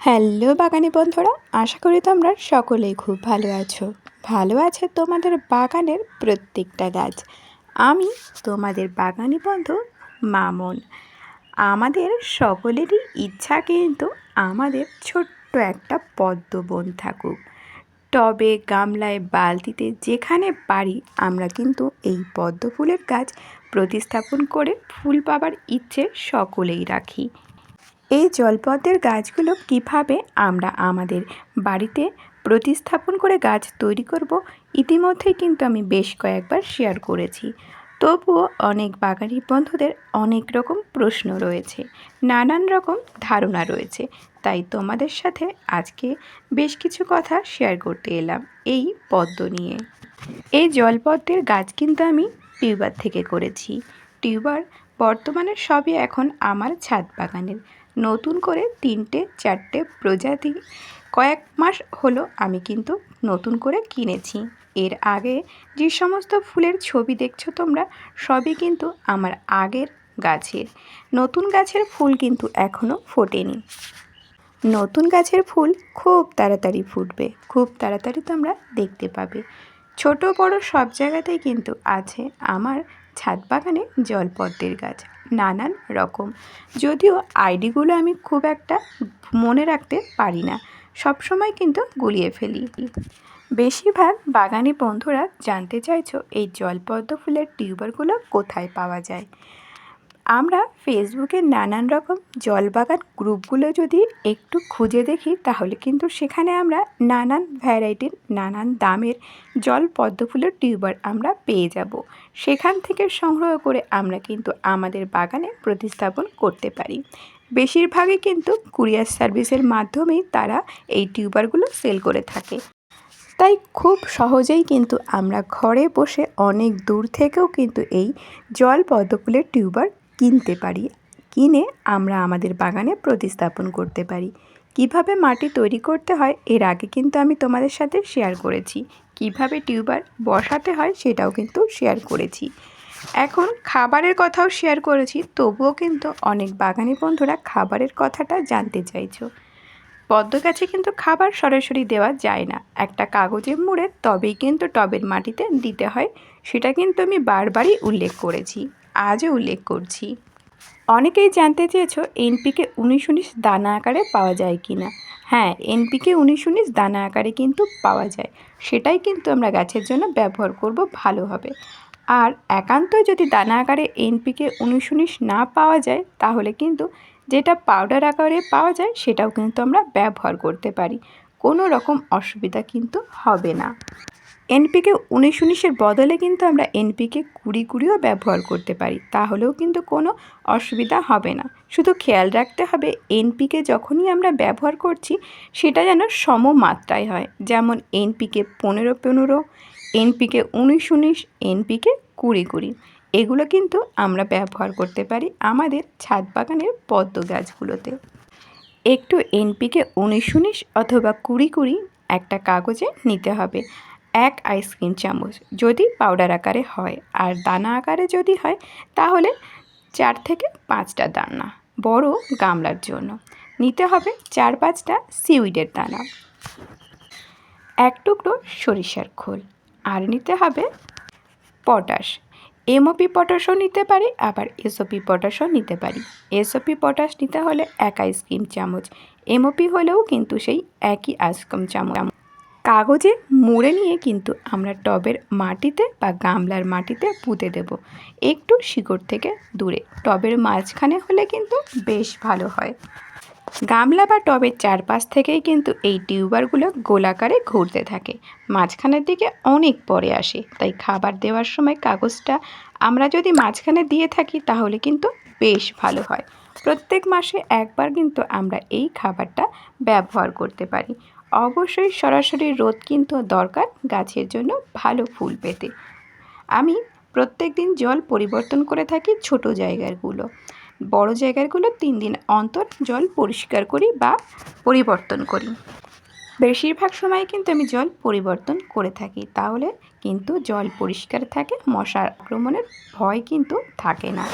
Hello বাগানি বন্ধুরা, আশা করি তোমরা সকলেই খুব ভালো আছো। ভালো আছে তোমাদের বাগানের প্রত্যেকটা গাছ। আমি তোমাদের বাগানি বন্ধু মামন। আমাদের সকলেরই ইচ্ছা কিন্তু আমাদের ছোট্ট একটা পদ্ম বন থাকুক। টবে, গামলায়, বালতিতে, যেখানে পারি আমরা কিন্তু এই পদ্ম ফুলের গাছ প্রতিস্থাপন করে ফুল পাবার ইচ্ছে সকলেই রাখি। এই জলপদ্মের গাছগুলো কীভাবে আমরা আমাদের বাড়িতে প্রতিস্থাপন করে গাছ তৈরি করব, ইতিমধ্যেই কিন্তু আমি বেশ কয়েকবার শেয়ার করেছি। তবুও অনেক বাগানি বন্ধুদের অনেক রকম প্রশ্ন রয়েছে, নানান রকম ধারণা রয়েছে। তাই তোমাদের সাথে আজকে বেশ কিছু কথা শেয়ার করতে এলাম এই পদ্ম নিয়ে। এই জলপদ্মের গাছ কিন্তু আমি টিউবার থেকে করেছি। টিউবার বর্তমানে সবই এখন আমার ছাদ বাগানের। নতুন করে তিনটে, চারটে প্রজাতি। কয়েক মাস হলো আমি কিন্তু নতুন করে কিনেছি। এর আগে যে সমস্ত ফুলের ছবি দেখছ তোমরা, সবই কিন্তু আমার আগের গাছের। নতুন গাছের ফুল কিন্তু এখনও ফোটেনি। নতুন গাছের ফুল খুব তাড়াতাড়ি ফুটবে, খুব তাড়াতাড়ি তোমরা দেখতে পাবে। ছোট, বড় সব জায়গাতেই কিন্তু আছে আমার ছাদ বাগানে জলপদ্মের গাছ, নানান রকম। যদিও আইডিগুলো আমি খুব একটা মনে রাখতে পারি না সব সময় কিন্তু গুলিয়ে ফেলি। বেশিরভাগ বাগানি বন্ধুরা জানতে চাইছো এই জলপদ্ম ফুলের টিউবারগুলো কোথায় পাওয়া যায়? আমরা ফেসবুকে নানান রকম জলবাগান গ্রুপগুলো যদি একটু খুঁজে দেখি, তাহলে কিন্তু সেখানে আমরা নানান ভ্যারাইটির নানান দামের জল পদ্ম ফুলের টিউবার আমরা পেয়ে যাব। সেখান থেকে সংগ্রহ করে আমরা কিন্তু আমাদের বাগানে প্রতিস্থাপন করতে পারি। বেশিরভাগই কিন্তু কুরিয়ার সার্ভিসের মাধ্যমেই তারা এই টিউবারগুলো সেল করে থাকে। তাই খুব সহজেই কিন্তু আমরা ঘরে বসে অনেক দূর থেকেও কিন্তু এই জল পদ্মফুলের টিউবার কিনতে পারি। কিনে আমরা আমাদের বাগানে প্রতিস্থাপন করতে পারি। কীভাবে মাটি তৈরি করতে হয়, এর আগে কিন্তু আমি তোমাদের সাথে শেয়ার করেছি। কীভাবে টিউবার বসাতে হয়, সেটাও কিন্তু শেয়ার করেছি। এখন খাবারের কথাও শেয়ার করেছি, তবুও কিন্তু অনেক বাগানি বন্ধুরা খাবারের কথাটা জানতে চাইছো। পদ্ম গাছে কিন্তু খাবার সরাসরি দেওয়া যায় না। একটা কাগজে মুড়ে তবেই কিন্তু টবের মাটিতে দিতে হয়, সেটা কিন্তু আমি বারবারই উল্লেখ করেছি। আজও উল্লেখ করছি। অনেকেই জানতে চেয়েছো এনপিকে উনিশ উনিশ দানা আকারে পাওয়া যায় কি না হ্যাঁ এনপিকে উনিশ উনিশ দানা আকারে কিন্তু পাওয়া যায়। সেটাই কিন্তু আমরা গাছের জন্য ব্যবহার করব ভালো হবে আর একান্তই যদি দানা আকারে এনপিকে উনিশ উনিশ না পাওয়া যায়, তাহলে কিন্তু যেটা পাউডার আকারে পাওয়া যায়, সেটাও কিন্তু আমরা ব্যবহার করতে পারি। কোনো রকম অসুবিধা কিন্তু হবে না। এনপিকে উনিশ উনিশের বদলে কিন্তু আমরা এনপিকে কুড়ি কুড়িও ব্যবহার করতে পারি, তাহলেও কিন্তু কোনো অসুবিধা হবে না। শুধু খেয়াল রাখতে হবে, এনপিকে যখনই আমরা ব্যবহার করছি, সেটা যেন সম মাত্রায় হয়। যেমন এনপিকে পনেরো পনেরো এনপিকে উনিশ উনিশ এনপিকে কুড়ি কুড়ি এগুলো কিন্তু আমরা ব্যবহার করতে পারি আমাদের ছাদ বাগানের পদ্ম গাছগুলোতে। একটু এনপিকে উনিশ উনিশ অথবা কুড়ি কুড়ি একটা কাগজে নিতে হবে। এক আইসক্রিম চামচ যদি পাউডার আকারে হয় আর দানা আকারে যদি হয়, তাহলে চার থেকে পাঁচটা দানা। বড় গামলার জন্য। নিতে হবে চার পাঁচটা সিউইডের দানা। এক টুকরো সরিষার খোল। আর নিতে হবে পটাশ। এমওপি পটাশও নিতে পারি, আবার এসওপি পটাশও নিতে পারি। এসওপি পটাশ নিতে হলে এক আইসক্রিম চামচ। এমওপি হলেও কিন্তু সেই একই আইসক্রিম চামচ। কাগজে মুড়ে নিয়ে কিন্তু আমরা টবের মাটিতে বা গামলার মাটিতে পুঁতে দেব। একটু শিকড় থেকে দূরে। টবের মাঝখানে হলে কিন্তু বেশ ভালো হয়। গামলা বা টবের চারপাশ থেকেই কিন্তু এই টিউবারগুলো গোলাকারে ঘুরতে থাকে। মাঝখানের দিকে অনেক পরে আসে। তাই খাবার দেওয়ার সময় কাগজটা আমরা যদি মাঝখানে দিয়ে থাকি তাহলে কিন্তু বেশ ভালো হয়। প্রত্যেক মাসে একবার কিন্তু আমরা এই খাবারটা ব্যবহার করতে পারি। অবশ্যই সরাসরি রোদ কিন্তু দরকার গাছের জন্য ভালো ফুল পেতে। আমি প্রত্যেক দিন জল পরিবর্তন করে থাকি ছোট জায়গাগুলো। বড় জায়গাগুলো তিন দিন অন্তর জল পরিষ্কার করি বা পরিবর্তন করি। বেশিরভাগ সময় কিন্তু আমি জল পরিবর্তন করে থাকি। তাহলে কিন্তু জল পরিষ্কার থাকে মশার আক্রমণের ভয় কিন্তু থাকে না।